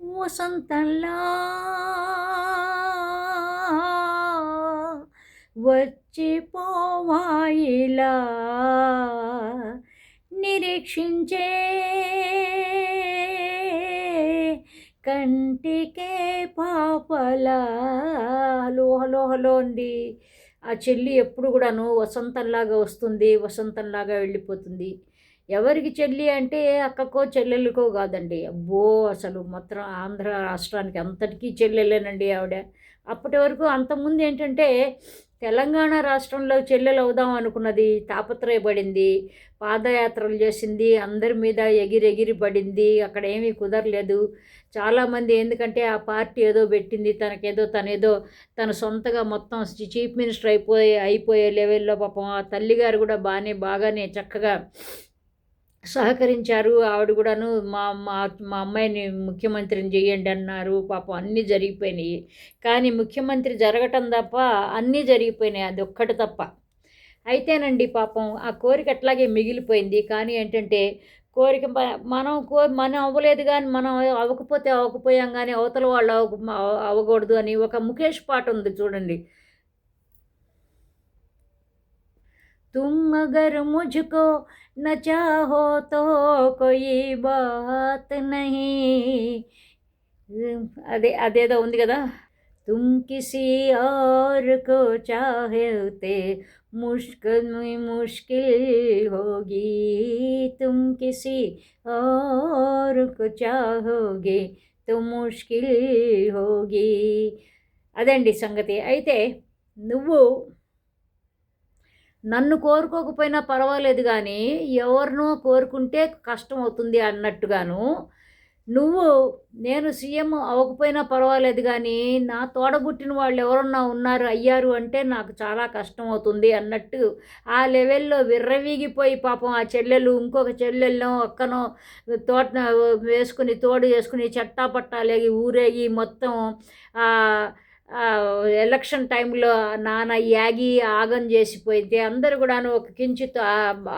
వసంతంలా వచ్చిపోవాయిలా నిరీక్షించే కంటికే పాపలా. హలో హలో హలో అండి ఆ చెల్లి ఎప్పుడు కూడాను వసంతంలాగా వస్తుంది వసంతంలాగా వెళ్ళిపోతుంది. ఎవరికి చెల్లి అంటే అక్కకో చెల్లెలకో కాదండి. అబ్బో అసలు మొత్తం ఆంధ్ర రాష్ట్రానికి అంతటికీ చెల్లెలేనండి ఆవిడ. అప్పటి వరకు అంతకుముందు ఏంటంటే తెలంగాణ రాష్ట్రంలో చెల్లెలు అవుదాం అనుకున్నది తాపత్రయపడింది పాదయాత్రలు చేసింది అందరి మీద ఎగిరెగిరి పడింది అక్కడ ఏమీ కుదరలేదు. చాలామంది ఎందుకంటే ఆ పార్టీ ఏదో పెట్టింది తనకేదో తనేదో తన సొంతగా మొత్తం చీఫ్ మినిస్టర్ అయిపోయే అయిపోయే లెవెల్లో పాపం ఆ తల్లిగారు కూడా బాగానే బాగానే చక్కగా సహకరించారు. ఆవిడ కూడాను మా మా మా అమ్మాయిని ముఖ్యమంత్రిని చేయండి అన్నారు. పాపం అన్నీ జరిగిపోయినాయి. కానీ ముఖ్యమంత్రి జరగటం తప్ప అన్నీ జరిగిపోయినాయి. అది ఒక్కటి తప్ప. అయితేనండి పాపం ఆ కోరిక అట్లాగే మిగిలిపోయింది. కానీ ఏంటంటే కోరిక మనం కో మనం అవ్వలేదు కానీ మనం అవ్వకపోతే అవ్వకపోయాం కానీ అవతల వాళ్ళు అవ్వక అవ్వకూడదు అని ఒక ముఖేష్ పాట ఉంది చూడండి. तुम अगर मुझको न चाहो तो कोई बात नहीं అదే అదేదో ఉంది కదా तुम किसी और को चाहते मुश्किल में मुश्किल होगी तुम किसी और को चाहोगे तो ముష్కిల్ హోగి అదండి సంగతి అయితే నువ్వు నన్ను కోరుకోకపోయినా పర్వాలేదు కానీ ఎవరినో కోరుకుంటే కష్టం అవుతుంది అన్నట్టుగాను నువ్వు నేను సీఎం అవ్వకపోయినా పర్వాలేదు కానీ నా తోడబుట్టిన వాళ్ళు ఎవరన్నా ఉన్నారు అయ్యారు అంటే నాకు చాలా కష్టం అవుతుంది అన్నట్టు ఆ లెవెల్లో విర్రవీగిపోయి పాపం ఆ చెల్లెలు ఇంకొక చెల్లెల్లో అక్కనో తోట వేసుకుని తోడు వేసుకుని చెట్టా పట్టాలేగి ఊరేగి మొత్తం ఎలక్షన్ టైంలో నాన్న యాగి ఆగం చేసిపోయితే అందరు కూడాను ఒక కించిత్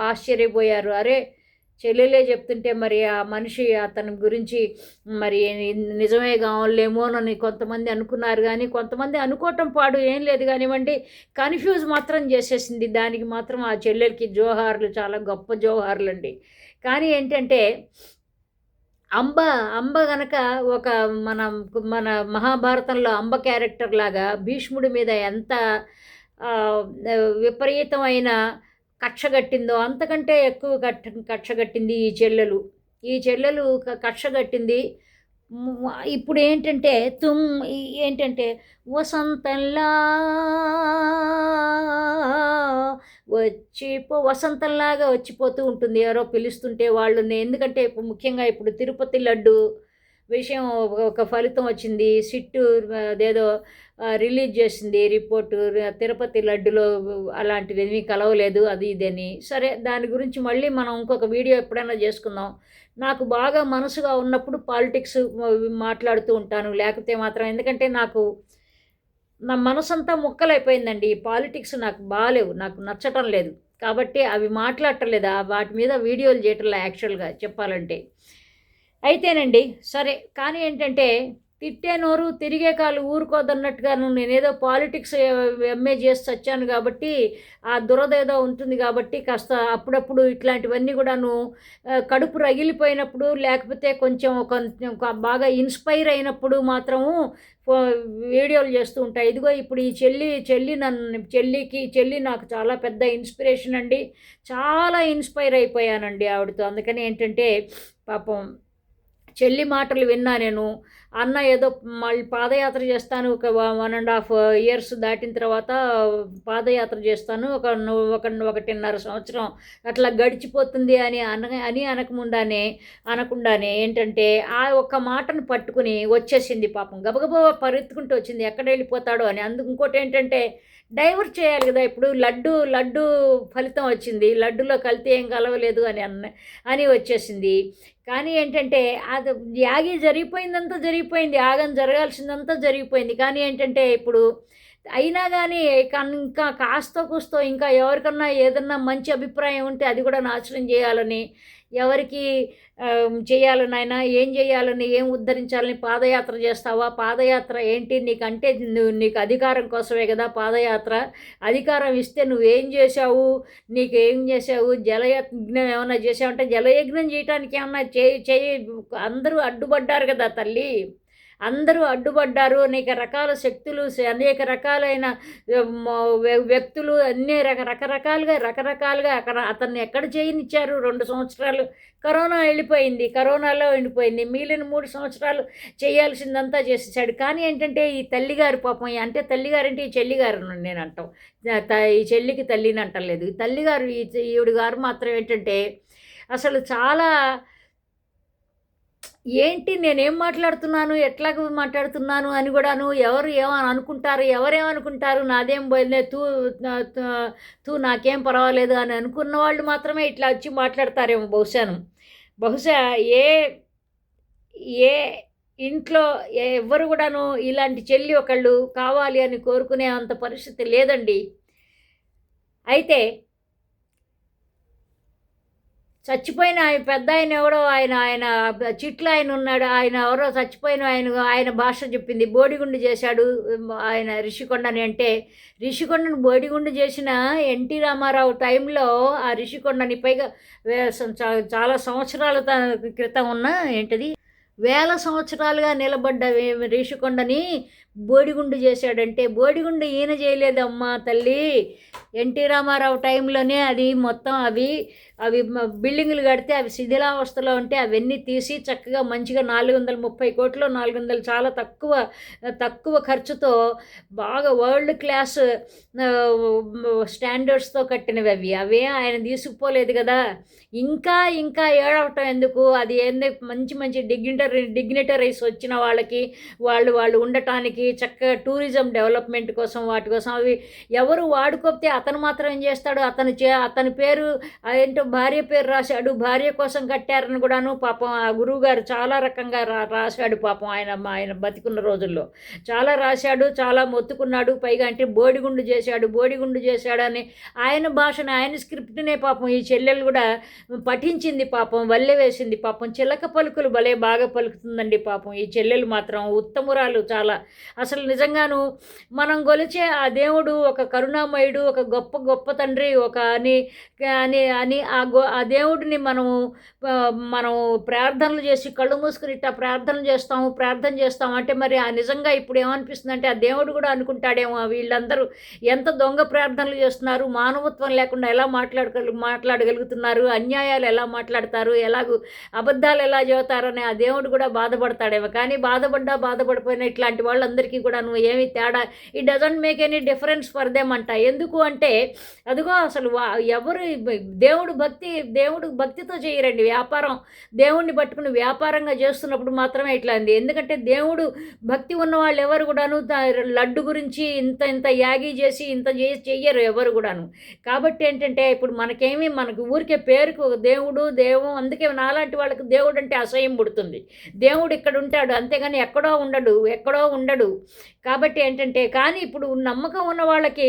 ఆశ్చర్యపోయారు. అరే చెల్లెలే చెప్తుంటే మరి ఆ మనిషి అతని గురించి మరి నిజమే కావాలేమోనని కొంతమంది అనుకున్నారు కానీ కొంతమంది అనుకోవటం పాడు ఏం లేదు కానివ్వండి కన్ఫ్యూజ్ మాత్రం చేసేసింది. దానికి మాత్రం ఆ చెల్లెలకి జోహార్లు చాలా గొప్ప జోహార్లు అండి కానీ ఏంటంటే అంబ అంబ గనక ఒక మన మన మహాభారతంలో అంబ క్యారెక్టర్ లాగా భీష్ముడి మీద ఎంత విపరీతమైన కక్షగట్టిందో అంతకంటే ఎక్కువ కట్ట కక్షగట్టింది ఈ చెల్లెలు. ఈ చెల్లెలు కక్షగట్టింది కట్టింది ఇప్పుడు ఏంటంటే తుమ్ ఏంటంటే వసంతంలా వచ్చిపో వసంతంలాగా వచ్చిపోతూ ఉంటుంది. ఎవరో పిలుస్తుంటే వాళ్ళు ఎందుకంటే ఇప్పుడు ముఖ్యంగా ఇప్పుడు తిరుపతి లడ్డు విషయం ఒక- ఫలితం వచ్చింది. సిట్టు అదేదో రిలీజ్ చేసింది రిపోర్టు తిరుపతి లడ్డులో అలాంటివి ఏమీ కలవలేదు అది ఇదని సరే దాని గురించి మళ్ళీ మనం ఇంకొక వీడియో ఎప్పుడైనా చేసుకుందాం. నాకు బాగా మనసుగా ఉన్నప్పుడు పాలిటిక్స్ మాట్లాడుతూ ఉంటాను. లేకపోతే మాత్రం ఎందుకంటే నాకు నా మనసంతా ముక్కలైపోయిందండి. ఈ పాలిటిక్స్ నాకు బాగాలేవు నాకు నచ్చటం లేదు. కాబట్టి అవి మాట్లాడటం లేదా వాటి మీద వీడియోలు చేయటం యాక్చువల్గా చెప్పాలంటే. అయితేనండి సరే కానీ ఏంటంటే తిట్టే నోరు తిరిగే కాలు ఊరుకోదన్నట్టుగా నేనేదో పాలిటిక్స్ ఎంఏ చేసి వచ్చాను కాబట్టి ఆ దురద ఏదో ఉంటుంది కాబట్టి కాస్త అప్పుడప్పుడు ఇట్లాంటివన్నీ కూడాను కడుపు రగిలిపోయినప్పుడు లేకపోతే కొంచెం కొంచెం ఒక బాగా ఇన్స్పైర్ అయినప్పుడు మాత్రము వీడియోలు చేస్తూ ఉంటాయి ఇదిగో ఇప్పుడు ఈ చెల్లి చెల్లి నన్ను చెల్లికి చెల్లి నాకు చాలా పెద్ద ఇన్స్పిరేషన్ అండి. చాలా ఇన్స్పైర్ అయిపోయానండి ఆవిడతో. అందుకని ఏంటంటే పాపం చెల్లి మాటలు విన్నా నేను. అన్న ఏదో మళ్ళీ పాదయాత్ర చేస్తాను. ఒక వన్ అండ్ హాఫ్ ఇయర్స్ దాటిన తర్వాత పాదయాత్ర చేస్తాను. ఒక ఒక ఒకటిన్నర సంవత్సరం అట్లా గడిచిపోతుంది అని అన అని అనకముండానే అనకుండానే ఏంటంటే ఆ ఒక్క మాటను పట్టుకుని వచ్చేసింది పాపం. గబగబా పరుత్తుకుంటూ వచ్చింది. ఎక్కడ వెళ్ళిపోతాడో అని. అందుకు ఇంకోటి ఏంటంటే డైవర్ట్ చేయాలి కదా ఇప్పుడు లడ్డు లడ్డు ఫలితం వచ్చింది లడ్డులో కలితే ఏం కలవలేదు అని అన్న అని వచ్చేసింది. కానీ ఏంటంటే అది యాగి జరిగిపోయిందంతా జరిగిపోయింది యాగం జరగాల్సిందంతా జరిగిపోయింది. కానీ ఏంటంటే ఇప్పుడు అయినా కానీ కన్- ఇంకా కాస్త కూస్తో ఇంకా ఎవరికన్నా ఏదన్నా మంచి అభిప్రాయం ఉంటే అది కూడా నాశనం చేయాలని ఎవరికి చేయాలి నాయన ఏం చేయాలని ఏం ఉద్ధరించాలని పాదయాత్ర చేస్తావా? పాదయాత్ర ఏంటి? నీకంటే నువ్వు నీకు అధికారం కోసమే కదా పాదయాత్ర. అధికారం ఇస్తే నువ్వేం చేసావు నీకు ఏం చేసావు జలయజ్ఞం ఏమైనా చేసావంటే జలయజ్ఞం చేయటానికి ఏమన్నా చేయి చేయి అందరూ అడ్డుపడ్డారు కదా తల్లి. అందరూ అడ్డుపడ్డారు. అనేక రకాల శక్తులు అనేక రకాలైన వ్యక్తులు అన్ని రక రకరకాలుగా రకరకాలుగా అక్కడ అతన్ని ఎక్కడ చేయనిచ్చారు రెండు సంవత్సరాలు కరోనా వెళ్ళిపోయింది. కరోనాలో వెళ్ళిపోయింది మిగిలిన మూడు సంవత్సరాలు చేయాల్సిందంతా చేసేసాడు. కానీ ఏంటంటే ఈ తల్లిగారు పాపం అంటే తల్లిగారంటే ఈ చెల్లిగారు నేను అంటాం. ఈ చెల్లికి తల్లిని అంటలేదు. ఈ తల్లిగారు ఈ ఈవిడ గారు మాత్రం ఏంటంటే అసలు చాలా ఏంటి నేనేం మాట్లాడుతున్నాను? ఎట్లాగ మాట్లాడుతున్నాను అని కూడాను ఎవరు ఏమని అనుకుంటారు? ఎవరేమనుకుంటారు? నాదేం పోయిందే తూ తూ నాకేం పర్వాలేదు అని అనుకున్న వాళ్ళు మాత్రమే ఇట్లా వచ్చి మాట్లాడతారేమో బహుశాను బహుశా ఏ ఏ ఇంట్లో ఎవ్వరు కూడాను ఇలాంటి చెల్లి ఒకళ్ళు కావాలి అని కోరుకునే అంత పరిస్థితి లేదండి. అయితే చచ్చిపోయిన ఆయన పెద్ద ఆయన ఎవడో ఆయన ఆయన చిట్లు ఆయన ఉన్నాడు. ఆయన ఎవరో చచ్చిపోయిన ఆయన ఆయన భాష చెప్పింది. బోడిగుండు చేశాడు ఆయన రిషికొండని అంటే రిషికొండను బోడిగుండు చేసిన ఎన్టీ రామారావు టైంలో ఆ రిషికొండని పైగా చాలా సంవత్సరాల క్రితం ఉన్న ఏంటిది? వేల సంవత్సరాలుగా నిలబడ్డ రిషికొండని బోడిగుండు చేశాడంటే బోడిగుండు ఈయన చేయలేదమ్మా తల్లి. ఎన్టీ రామారావు టైంలోనే అది మొత్తం అవి అవి బిల్డింగులు కడితే అవి శిథిలావస్థలో ఉంటే అవన్నీ తీసి చక్కగా మంచిగా నాలుగు వందల ముప్పై కోట్లు నాలుగు వందలు చాలా తక్కువ తక్కువ ఖర్చుతో బాగా వరల్డ్ క్లాస్ స్టాండర్డ్స్తో కట్టినవి అవి. అవే ఆయన తీసుకుపోలేదు కదా. ఇంకా ఇంకా ఏడవటం ఎందుకు? అది ఏంది? మంచి మంచి డిగ్నిటరీ డిగ్నిటరీస్ వచ్చిన వాళ్ళకి వాళ్ళు వాళ్ళు ఉండటానికి చక్కగా టూరిజం డెవలప్మెంట్ కోసం వాటి కోసం అవి ఎవరు వాడుకోతే అతను మాత్రం ఏం చేస్తాడు? అతను చే అతని పేరు ఏంటో భార్య పేరు రాశాడు భార్య కోసం కట్టారని కూడాను పాపం ఆ గురువుగారు చాలా రకంగా రా రాశాడు పాపం ఆయన ఆయన బతికున్న రోజుల్లో. చాలా రాశాడు చాలా మొత్తుకున్నాడు పైగా అంటే బోడిగుండు చేశాడు బోడిగుండు చేశాడని ఆయన భాషను ఆయన స్క్రిప్ట్నే పాపం ఈ చెల్లెలు కూడా పఠించింది పాపం వల్లె వేసింది పాపం. చిలక పలుకులు భలే బాగా పలుకుతుందండి పాపం. ఈ చెల్లెలు మాత్రం ఉత్తమురాలు చాలా. అసలు నిజంగాను మనం గొలిచే ఆ దేవుడు ఒక కరుణామయుడు ఒక గొప్ప గొప్ప తండ్రి ఒక అని అని అని ఆ గో ఆ దేవుడిని మనము మనం ప్రార్థనలు చేసి కళ్ళు మూసుకుని ఇట్లా ప్రార్థనలు చేస్తాము ప్రార్థన చేస్తాము. అంటే మరి ఆ నిజంగా ఇప్పుడు ఏమనిపిస్తుంది అంటే ఆ దేవుడు కూడా అనుకుంటాడేమో వీళ్ళందరూ ఎంత దొంగ ప్రార్థనలు చేస్తున్నారు మానవత్వం లేకుండా ఎలా మాట్లాడగలు మాట్లాడగలుగుతున్నారు అన్యాయాలు ఎలా మాట్లాడతారు ఎలాగూ అబద్ధాలు ఎలా చెబుతారని ఆ దేవుడు కూడా బాధపడతాడేమో. కానీ బాధపడ్డా బాధపడిపోయిన ఇట్లాంటి వాళ్ళందరూ వాళ్ళందరికీ కూడా నువ్వు ఏమి తేడా ఈ doesn't make any difference for them అంట. ఎందుకు అంటే అదిగో అసలు ఎవరు దేవుడు భక్తి దేవుడు భక్తితో చేయరండి వ్యాపారం. దేవుణ్ణి పట్టుకుని వ్యాపారంగా చేస్తున్నప్పుడు మాత్రమే ఇట్లా ఉంది. ఎందుకంటే దేవుడు భక్తి ఉన్న వాళ్ళు ఎవరు కూడాను లడ్డు గురించి ఇంత ఇంత యాగి చేసి ఇంత చేసి చెయ్యరు ఎవరు కూడాను. కాబట్టి ఏంటంటే ఇప్పుడు మనకేమి మనకు ఊరికే పేరుకు దేవుడు దేవం అందుకే నాలాంటి వాళ్ళకి దేవుడు అంటే అసహ్యం పుడుతుంది. దేవుడు ఇక్కడ ఉంటాడు అంతేగాని ఎక్కడో ఉండడు ఎక్కడో ఉండడు. కాబట్టి ఏంటంటే కానీ ఇప్పుడు నమ్మకం ఉన్న వాళ్ళకి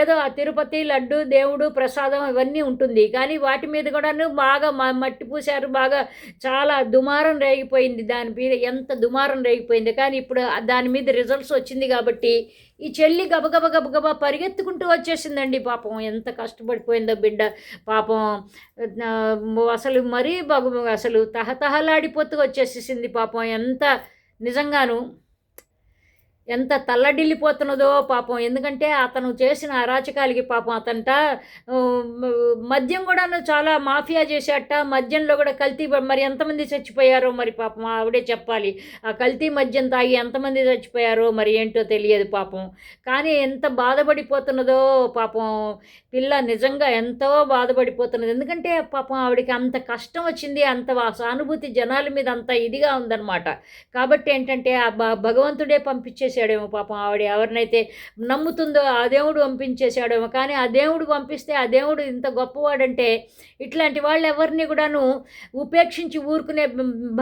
ఏదో ఆ తిరుపతి లడ్డు దేవుడు ప్రసాదం ఇవన్నీ ఉంటుంది. కానీ వాటి మీద కూడాను బాగా మట్టి పూసారు బాగా చాలా దుమారం రేగిపోయింది. దాని మీద ఎంత దుమారం రేగిపోయింది. కానీ ఇప్పుడు దాని మీద రిజల్ట్స్ వచ్చింది కాబట్టి ఈ చెల్లి గబగబ గబగబా పరిగెత్తుకుంటూ వచ్చేసిందండి పాపం. ఎంత కష్టపడిపోయిందో బిడ్డ. పాపం అసలు మరీ బాగు అసలు తహతహలాడిపోతూ వచ్చేసేసింది పాపం. ఎంత నిజంగాను ఎంత తల్లడిల్లిపోతున్నదో పాపం. ఎందుకంటే అతను చేసిన అరాచకాలకి పాపం. అతంట మద్యం కూడా చాలా మాఫియా చేసేట మద్యంలో కూడా కల్తీ మరి ఎంతమంది చచ్చిపోయారో మరి పాపం. ఆవిడే చెప్పాలి ఆ కల్తీ మద్యం తాగి ఎంతమంది చచ్చిపోయారో మరి ఏంటో తెలియదు పాపం. కానీ ఎంత బాధపడిపోతున్నదో పాపం. పిల్ల నిజంగా ఎంతో బాధపడిపోతున్నది. ఎందుకంటే పాపం ఆవిడకి అంత కష్టం వచ్చింది. అంత సానుభూతి జనాల మీద అంత ఇదిగా ఉందన్నమాట. కాబట్టి ఏంటంటే ఆ భగవంతుడే పంపించేసి పంపించేశాడేమో పాపం. ఆవిడ ఎవరినైతే నమ్ముతుందో ఆ దేవుడు పంపించేశాడేమో. కానీ ఆ దేవుడు పంపిస్తే ఆ దేవుడు ఇంత గొప్పవాడంటే ఇట్లాంటి వాళ్ళు ఎవరిని కూడాను ఉపేక్షించి ఊరుకునే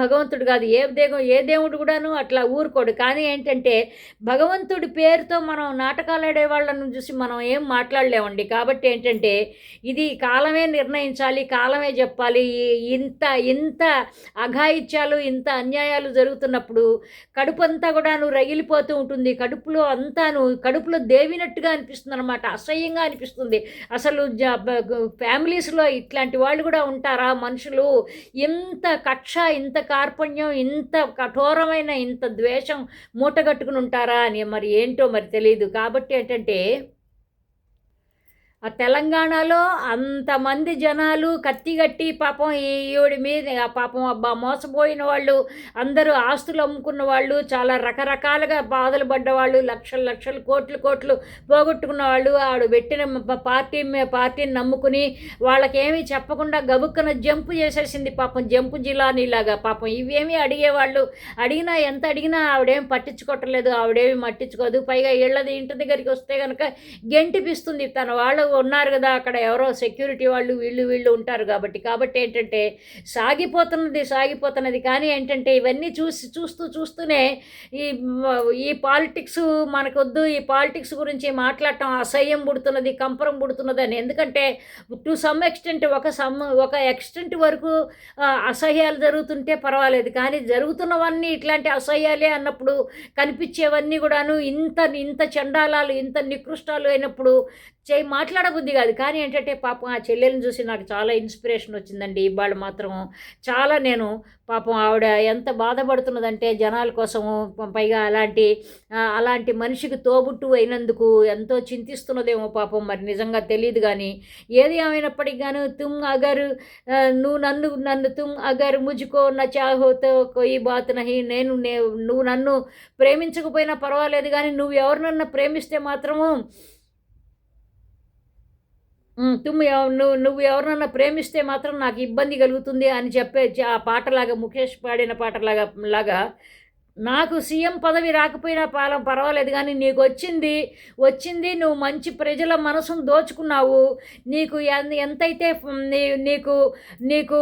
భగవంతుడు కాదు. ఏ దేవు ఏ దేవుడు కూడాను అట్లా ఊరుకోడు. కానీ ఏంటంటే భగవంతుడి పేరుతో మనం నాటకాలు ఆడే వాళ్ళను చూసి మనం ఏం మాట్లాడలేమండి. కాబట్టి ఏంటంటే ఇది కాలమే నిర్ణయించాలి కాలమే చెప్పాలి. ఇంత ఇంత అఘాయిత్యాలు ఇంత అన్యాయాలు జరుగుతున్నప్పుడు కడుపు అంతా కూడాను రగిలిపోతూ ఉంటుంది. కడుపులో అంతాను కడుపులో దేవినట్టుగా అనిపిస్తుంది అనమాట అసహ్యంగా అనిపిస్తుంది. అసలు ఫ్యామిలీస్లో ఇట్లాంటి వాళ్ళు కూడా ఉంటారా మనుషులు? ఇంత కక్ష ఇంత కార్పణ్యం ఇంత కఠోరమైన ఇంత ద్వేషం మూటగట్టుకుని ఉంటారా అని మరి ఏంటో మరి తెలియదు కాబట్టి ఏంటంటే తెలంగాణలో అంతమంది జనాలు కత్తిగట్టి పాపం ఈవిడి మీద పాపం అబ్బా మోసపోయిన వాళ్ళు అందరూ ఆస్తులు అమ్ముకున్న వాళ్ళు చాలా రకరకాలుగా బాధలు పడ్డవాళ్ళు లక్షలు లక్షలు కోట్లు కోట్లు పోగొట్టుకున్న వాళ్ళు ఆవిడ పెట్టిన పార్టీ పార్టీని నమ్ముకుని వాళ్ళకేమీ చెప్పకుండా గబుక్కన జంపు చేసేసింది పాపం జంపు జిల్లానిలాగా పాపం ఇవేమీ అడిగేవాళ్ళు అడిగినా ఎంత అడిగినా ఆవిడేం పట్టించుకోవట్లేదు ఆవిడేమి మట్టించుకోదు పైగా ఇళ్ళది ఇంటి దగ్గరికి వస్తే కనుక గెంటిపిస్తుంది తన వాళ్ళు ఉన్నారు కదా అక్కడ ఎవరో సెక్యూరిటీ వాళ్ళు వీళ్ళు వీళ్ళు ఉంటారు కాబట్టి. కాబట్టి ఏంటంటే సాగిపోతున్నది సాగిపోతున్నది. కానీ ఏంటంటే ఇవన్నీ చూసి చూస్తూ చూస్తూనే ఈ ఈ పాలిటిక్స్ మనకొద్దు ఈ పాలిటిక్స్ గురించి మాట్లాడటం అసహ్యం పుడుతున్నది కంపరం పుడుతున్నది అని. ఎందుకంటే టు సమ్ ఎక్స్టెంట్ ఒక సమ్ ఒక ఎక్స్టెంట్ వరకు అసహ్యాలు జరుగుతుంటే పర్వాలేదు. కానీ జరుగుతున్నవన్నీ ఇట్లాంటి అసహ్యాలే అన్నప్పుడు కనిపించేవన్నీ కూడాను ఇంత ఇంత చండాలాలు ఇంత నికృష్టాలు అయినప్పుడు చేయి మాట్లాడబుద్ధి కాదు. కానీ ఏంటంటే పాపం ఆ చెల్లెలను చూసి నాకు చాలా ఇన్స్పిరేషన్ వచ్చిందండి. ఇవాళ మాత్రం చాలా నేను పాపం ఆవిడ ఎంత బాధపడుతున్నదంటే జనాల కోసము పైగా అలాంటి అలాంటి మనిషికి తోబుట్టు అయినందుకు ఎంతో చింతిస్తున్నదేమో పాపం. మరి నిజంగా తెలియదు కానీ ఏది ఏమైనప్పటికీ గాను తుమ్ అగర్ నువ్వు నన్ను నన్ను తుమ్ అగర్ ముజుకో నచాహోతో కొయ్యి బాత్ నహి నేను నువ్వు నన్ను ప్రేమించకపోయినా పర్వాలేదు కానీ నువ్వు ఎవరినన్నా ప్రేమిస్తే మాత్రము తుమ్ము నువ్వు నువ్వు ఎవరినన్నా ప్రేమిస్తే మాత్రం నాకు ఇబ్బంది కలుగుతుంది అని చెప్పే ఆ పాటలాగా ముఖేష్ పాడిన పాటలాగా లాగా నాకు సీఎం పదవి రాకపోయినా పాలం పర్వాలేదు కానీ నీకు వచ్చింది వచ్చింది నువ్వు మంచి ప్రజల మనసును దోచుకున్నావు. నీకు ఎంతైతే నీకు నీకు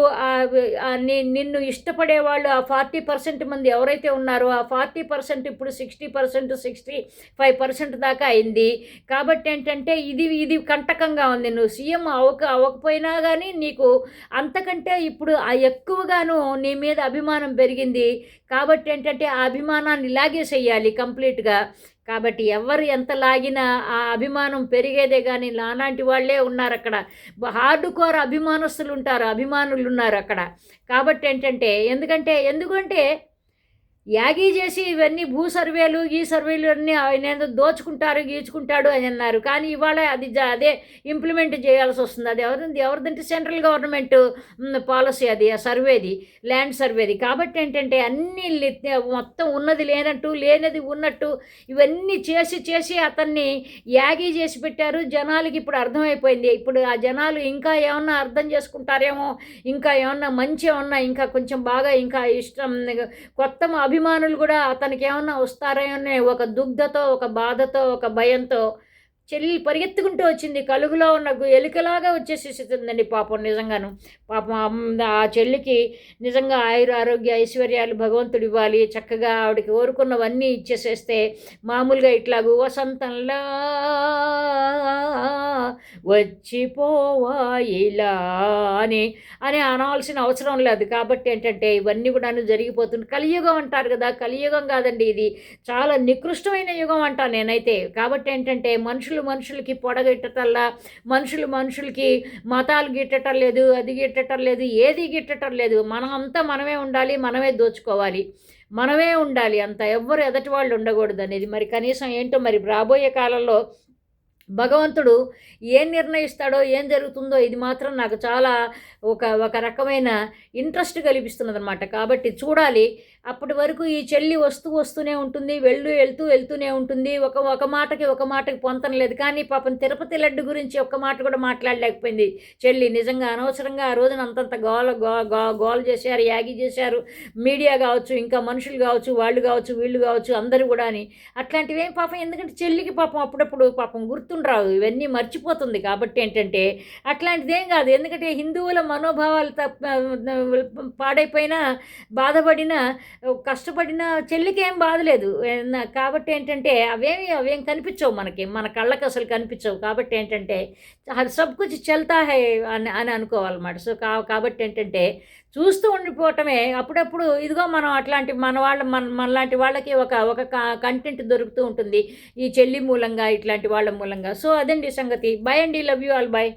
నిన్ను ఇష్టపడే వాళ్ళు ఆ ఫార్టీ పర్సెంట్ మంది ఎవరైతే ఉన్నారో ఆ ఫార్టీ పర్సెంట్ ఇప్పుడు sixty percent sixty five percent దాకా అయింది. కాబట్టి ఏంటంటే ఇది ఇది కంటకంగా ఉంది. నువ్వు సీఎం అవక అవ్వకపోయినా కానీ నీకు అంతకంటే ఇప్పుడు ఎక్కువగాను నీ మీద అభిమానం పెరిగింది. కాబట్టి ఏంటంటే ఆ అభిమానాన్ని లాగేసేయాలి కంప్లీట్గా. కాబట్టి ఎవరు ఎంత లాగినా ఆ అభిమానం పెరిగేదే కానీ నాలాంటి వాళ్ళే ఉన్నారు అక్కడ హార్డ్ కోర్ అభిమానస్తులు ఉంటారు అభిమానులు ఉన్నారు అక్కడ కాబట్టి ఏంటంటే ఎందుకంటే ఎందుకంటే యాగీ చేసి ఇవన్నీ భూ సర్వేలు ఈ సర్వేలు అన్నీ ఆయన దోచుకుంటారు గీచుకుంటాడు అని అన్నారు. కానీ ఇవాళ అది అదే ఇంప్లిమెంట్ చేయాల్సి వస్తుంది. అది ఎవరిది ఎవరిదంటే సెంట్రల్ గవర్నమెంట్ పాలసీ అది ఆ సర్వేది ల్యాండ్ సర్వేది. కాబట్టి ఏంటంటే అన్నీ మొత్తం ఉన్నది లేనట్టు లేనిది ఉన్నట్టు ఇవన్నీ చేసి చేసి అతన్ని యాగీ చేసి పెట్టారు. జనాలకి ఇప్పుడు అర్థమైపోయింది. ఇప్పుడు ఆ జనాలు ఇంకా ఏమన్నా అర్థం చేసుకుంటారేమో ఇంకా ఏమన్నా మంచి ఏమన్నా ఇంకా కొంచెం బాగా ఇంకా ఇష్టం కొత్త అభిమానులు కూడా అతనికి ఏమన్నా వస్తారనే ఒక దుగ్ధతో ఒక బాధతో ఒక భయంతో చెల్లి పరిగెత్తుకుంటూ వచ్చింది. కలుగులో ఉన్న ఎలుకలాగా వచ్చేసేసిందండి పాపం నిజంగాను. పాపం ఆ చెల్లికి నిజంగా ఆయుర ఆరోగ్య ఐశ్వర్యాలు భగవంతుడు ఇవ్వాలి చక్కగా ఆవిడకి కోరుకున్నవన్నీ ఇచ్చేసేస్తే మామూలుగా ఇట్లాగూ వసంతంలా వచ్చిపోవా ఇలా అని అని అనాల్సిన అవసరం లేదు. కాబట్టి ఏంటంటే ఇవన్నీ కూడా జరిగిపోతుంది. కలియుగం అంటారు కదా. కలియుగం కాదండి ఇది. చాలా నికృష్టమైన యుగం అంటా నేనైతే. కాబట్టి ఏంటంటే మనుషులు మనుషులు మనుషులకి పొడగెట్టటల్లా మనుషులు మనుషులకి మతాలు గిట్టటం లేదు అది గిట్టటం లేదు ఏది గిట్టటం లేదు. మనం అంతా మనమే ఉండాలి మనమే దోచుకోవాలి. మనమే ఉండాలి అంత. ఎవ్వరు ఎదటి వాళ్ళు ఉండకూడదు అనేది మరి కనీసం ఏంటో మరి రాబోయే కాలంలో భగవంతుడు ఏం నిర్ణయిస్తాడో ఏం జరుగుతుందో ఇది మాత్రం నాకు చాలా ఒక ఒక రకమైన ఇంట్రెస్ట్ కల్పిస్తున్నది అనమాట కాబట్టి చూడాలి. అప్పటి వరకు ఈ చెల్లి వస్తూ వస్తూనే ఉంటుంది వెళ్ళు వెళ్తూ వెళ్తూనే ఉంటుంది. ఒక ఒక మాటకి ఒక మాటకి పొంతన లేదు. కానీ పాపం తిరుపతి లడ్డు గురించి ఒక్క మాట కూడా మాట్లాడలేకపోయింది చెల్లి. నిజంగా అనవసరంగా ఆ రోజున అంతంత గోల గో గో గోల చేశారు యాగి చేశారు. మీడియా కావచ్చు ఇంకా మనుషులు కావచ్చు వాళ్ళు కావచ్చు వీళ్ళు కావచ్చు అందరూ కూడా అని అట్లాంటివి పాపం ఎందుకంటే చెల్లికి పాపం అప్పుడప్పుడు పాపం గుర్తు గుర్తుండరావు ఇవన్నీ మర్చిపోతుంది కాబట్టి ఏంటంటే అట్లాంటిదేం కాదు. ఎందుకంటే హిందువుల మనోభావాలు పాడైపోయినా బాధపడినా కష్టపడిన చెల్లికి ఏం బాధలేదు కాబట్టి ఏంటంటే అవేమి అవేం కనిపించవు మనకి. మన కళ్ళకి అసలు కనిపించవు. కాబట్టి ఏంటంటే అది సబ్ కుచ్ చల్తా హై అని అని అనుకోవాలన్నమాట. సో కా కాబట్టి ఏంటంటే చూస్తూ ఉండిపోవటమే. అప్పుడప్పుడు ఇదిగో మనం అట్లాంటి మన వాళ్ళ మన మనలాంటి వాళ్ళకి ఒక ఒక కంటెంట్ దొరుకుతూ ఉంటుంది. ఈ చెల్లి మూలంగా ఇట్లాంటి వాళ్ళ మూలంగా సో అదండి సంగతి బై అండి లవ్ యూ ఆల్ బై